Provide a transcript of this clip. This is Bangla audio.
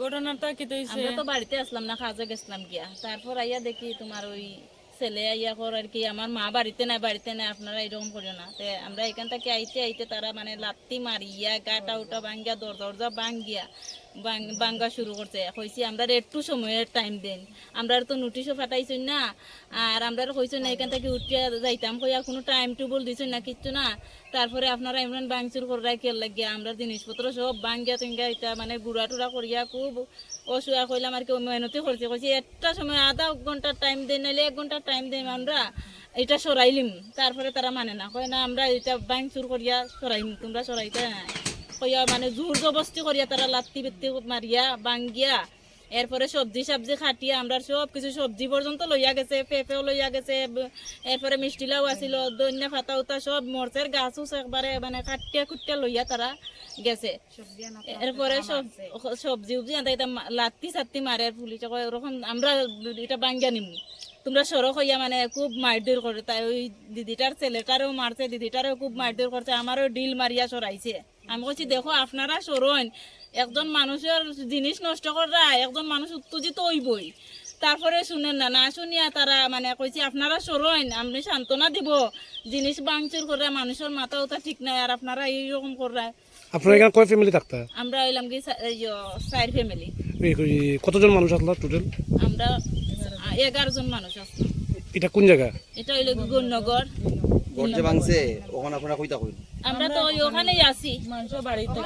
ঘটনাটা কি হয়েছে আমরা তো বাড়িতে আসলাম না কাজে গেছিলাম গিয়া। তারপর আইয়া দেখি তোমার ওই ছেলে আইয়া কর আর কি, আমার মা বাড়িতে নাই বাড়িতে নাই, আপনারা এরকম করিও না। তে আমরা এখান থেকে আইতে আইতে তারা মানে লাত্তি মারিয়া, গাটা উটা ভাঙ্গিয়া দর দরজা ভাঙ্গিয়া ভাঙ্গা শুরু করছে। কইছি, আমরা একটু সময়ের টাইম দেন। আমরা তো নোটিশও ফাটাইছি না। আর আমরা কইছি না, এখান থেকে উঠিয়া যাইতাম কইয়া কোনো টাইম টেবল দিছি না, কিচ্ছু না। তারপরে আপনারা এমন ভাঙচুর করাই কে লাগিয়া, আমরা জিনিসপত্র সব ভাঙ্গিয়া টিঙ্গা এটা মানে গুড়া টুড়া করিয়া খুব অসুয়া কইলাম আর কি মেহনতি করছে। কইছি, একটা সময় আধা ঘণ্টা টাইম দেন, নাইলে এক ঘণ্টা টাইম দেন আমরা, এটা সরাইলিম। তারপরে তারা মানে না, কয়, না, আমরা এটা ভাঙচুর করিয়া সরাইম, তোমরা সরাইতে না। কইয়া মানে জোর জবস্তি করিয়া তারা লাত্তি বিত্তি মারিয়া বাঙ্গিয়া এরপরে সবজি সবজি খাটিয়া আমরা সব কিছু সবজি পর্যন্ত লইয়া গেছে পেঁপেও লইয়া গেছে এরপরে মিষ্টি লাউ আসিল দৈন্য ফাতা উতা সব মরচের গাছ উছ একবারে মানে কাটিয়া কুটিয়া লইয়া তারা গেছে। এরপরে সব সবজি উবজি আনতে এটা লাত্তি সাত্তি মারে পুলিশে কয় ওরকম আমরা এটা বাঙ্গিয়া নিমু। তোমরা সড়ক হইয়া মানে খুব মারধর করে। তাই ওই দিদিটার ছেলেটারও মারছে দিদিটারও খুব মারধর করছে আমারও ডিল মারিয়া সরাইছে। আমি বলছি দেখো আপনারা সরণ একজন মানুষের জিনিস নষ্ট করা একজন মানুষ উত্তেজিত হইবই। তারপরে শুনেন না না শুনিয়া তারা মানে কইছি আপনারা সরণ আপনি সান্ত্বনা দিব। জিনিস বাংচুর করে মানুষের মাথা উতা ঠিক নাই আর আপনারা এইরকম করা আপনার এখানে কয় ফ্যামিলি থাকতা? আমরা এলাম কি চার ফ্যামিলি কতজন মানুষ আসলো টোটাল আমরা এগারো জন মানুষ আছি এটা কোন জায়গা? এটা হইল গুণনগর ঘর যে ভাঙছে ওখানে আপনারা কইতা আমরা তো ওই ওখানেই আছি। মানুষ বাড়িতে